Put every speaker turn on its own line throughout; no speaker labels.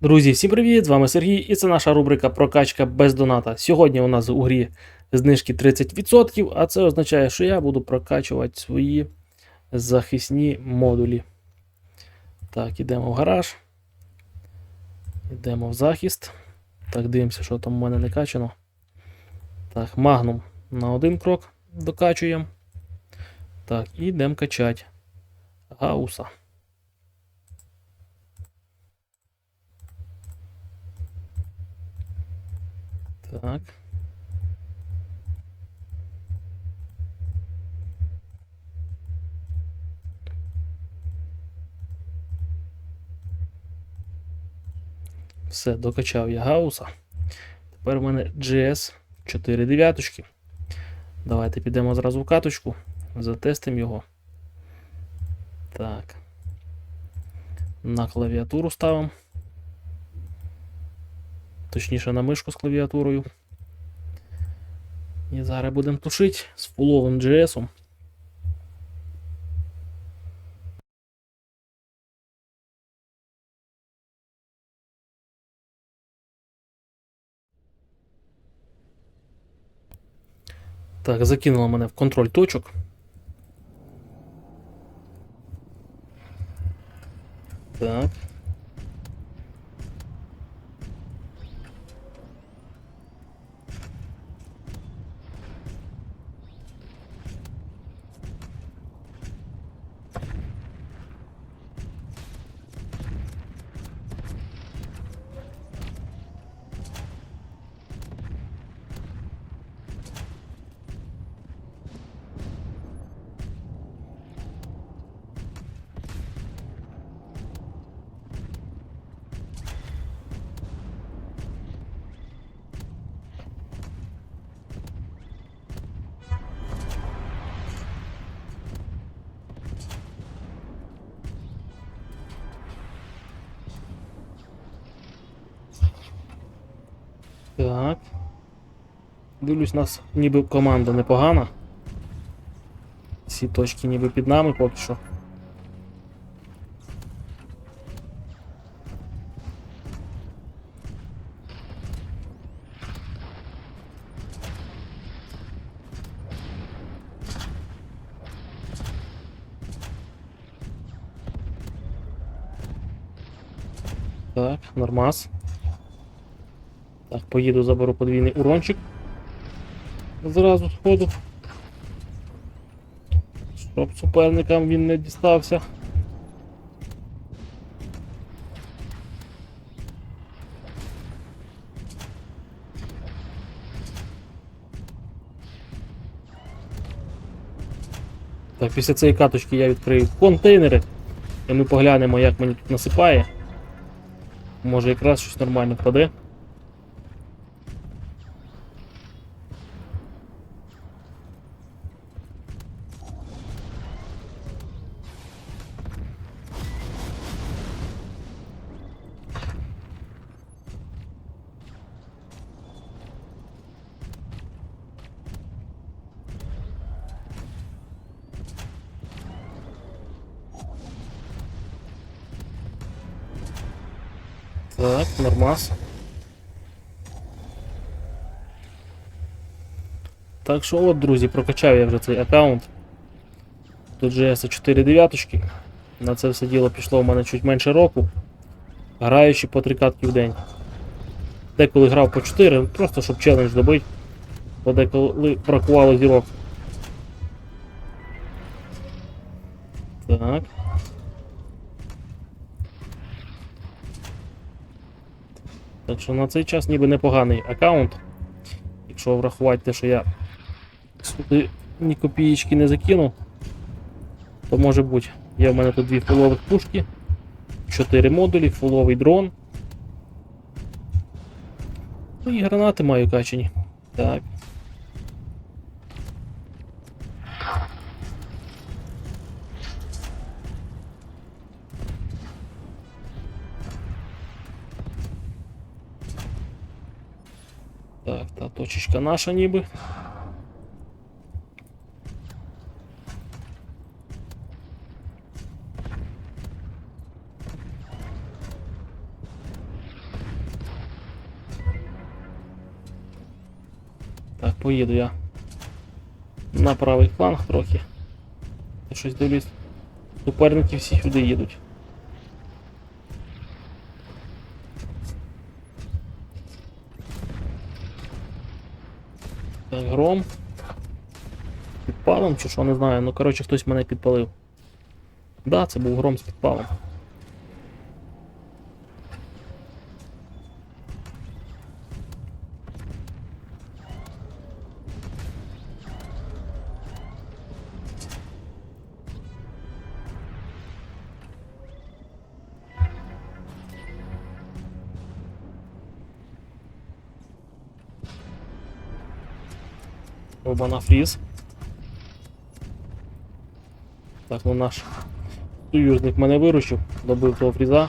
Друзі, всім привіт! З вами Сергій, і це наша рубрика Прокачка без доната. Сьогодні у нас у грі знижки 30%, а це означає, що я буду прокачувати свої захисні модулі. Так, ідемо в гараж. Йдемо в захист. Так, дивимося, що там у мене не качано. Так, магнум на один крок докачуємо. Так, і йдемо качати. Гауса. Так. Все, докачав я гауса. Тепер у мене GS 4 дев'яточки. Давайте підемо зразу в каточку, затестимо його. Так. На клавіатуру ставимо. Точніше на мишку з клавіатурою. І зараз будемо тушити з фуловим GS. Так, закинуло мене в контроль точок. Так. Так. Дивлюсь, нас ніби команда непогана. Всі точки ніби під нами поки що. Так, нормас. Так, поїду, заберу подвійний урончик. Зразу сходу. Щоб суперникам він не дістався. Так, після цієї каточки я відкрию контейнери. І ми поглянемо, як мені тут насипає. Може якраз щось нормально впаде. Так, нормас. Так що от, друзі, прокачав я вже цей аккаунт. Тут же 4 дев'яточки. На це все діло пішло в мене чуть менше року. Граючи по 3 катки в день. Деколи грав по 4, просто щоб челендж добити. Бо деколи бракувало зірок. Так. Так що на цей час ніби непоганий аккаунт. Якщо врахувати те, що я сюди ні копієчки не закинув, то може бути. Є в мене тут дві фулових пушки, чотири модулі, фуловий дрон. Ну і гранати маю качені. Так. точечка наша небы. Так, поеду я на правий фланг трохи. Я щось дивлюсь. Суперники всі сюди їдуть. Так, гром. Підпалом чи що, не знаю. Ну, коротше, хтось мене підпалив. Да, це був гром з підпалом. Оба на фріз. Так, ну наш союзник мене виручив, добив того фріза.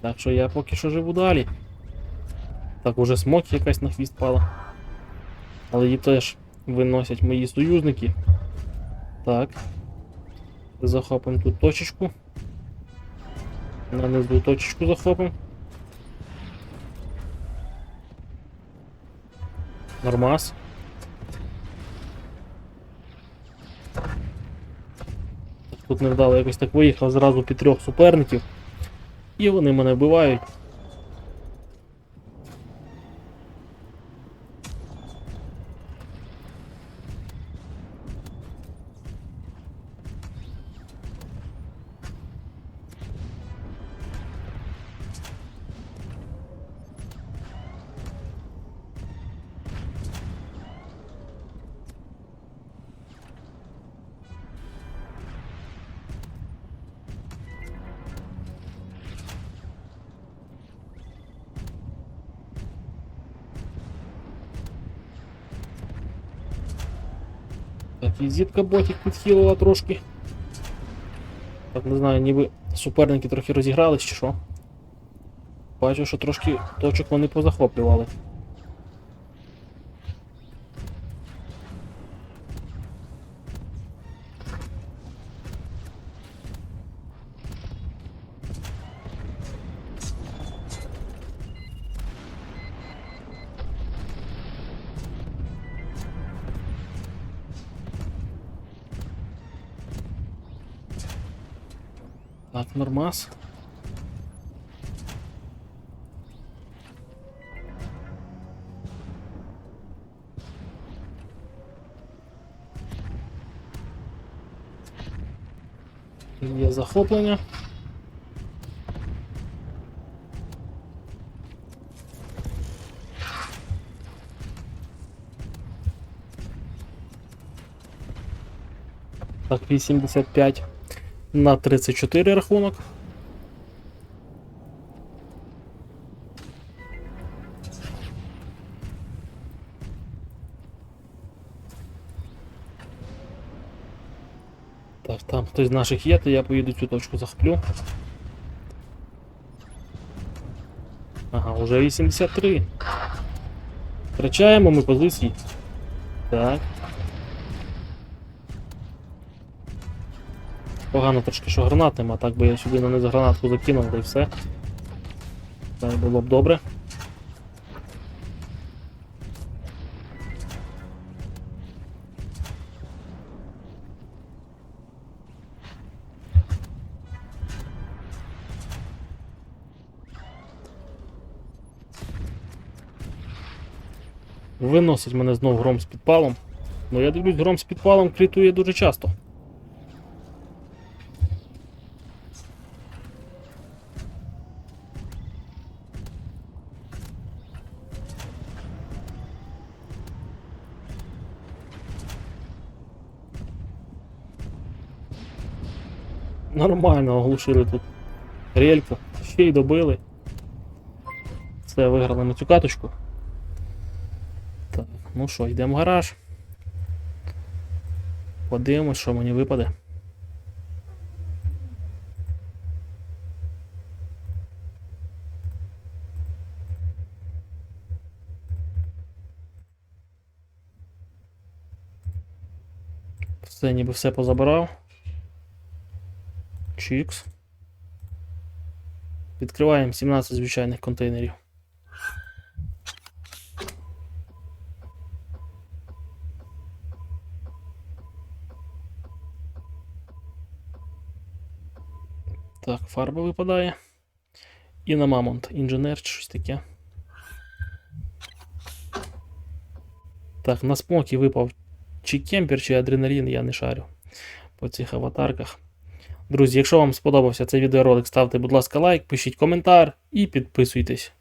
Так що я поки що живу далі. Так, уже смок якась на хвіст пала. Але її теж виносять мої союзники. Так. Захопимо тут точечку. Нанизу точечку захопимо. Нормас. Тут невдало якось так виїхав зразу під трьох суперників. І вони мене вбивають. Так, і зітка ботик підхилила трошки. Так, не знаю, ніби суперники трохи розігрались чи що. Бачу, що трошки точок вони позахоплювали. Так, нормас. Є захоплення. Так, 85 на 34 рахунок. Так, там хтось з наших є, то я поїду цю точку захоплю. Ага, уже 83. Втрачаємо ми позиції. Так. Погано трошки, що гранат нема, так би я сюди нанизу гранатку закинув, та й все. Так було б добре. Виносить мене знов гром з підпалом. Ну я дивлюсь, гром з підпалом критує дуже часто. Нормально оглушили тут рельку, ще й добили. Все, виграли ми цю каточку. Так, ну що, йдемо в гараж. Подивимось, що мені випаде. Все, ніби все позабирав. HX. Відкриваємо 17 звичайних контейнерів. Так, фарба випадає. І на мамонт інженер чи щось таке. Так, на смокі випав чи кемпер, чи адреналін, я не шарю по цих аватарках. Друзі, якщо вам сподобався цей відеоролик, ставте, будь ласка, лайк, пишіть коментар і підписуйтесь.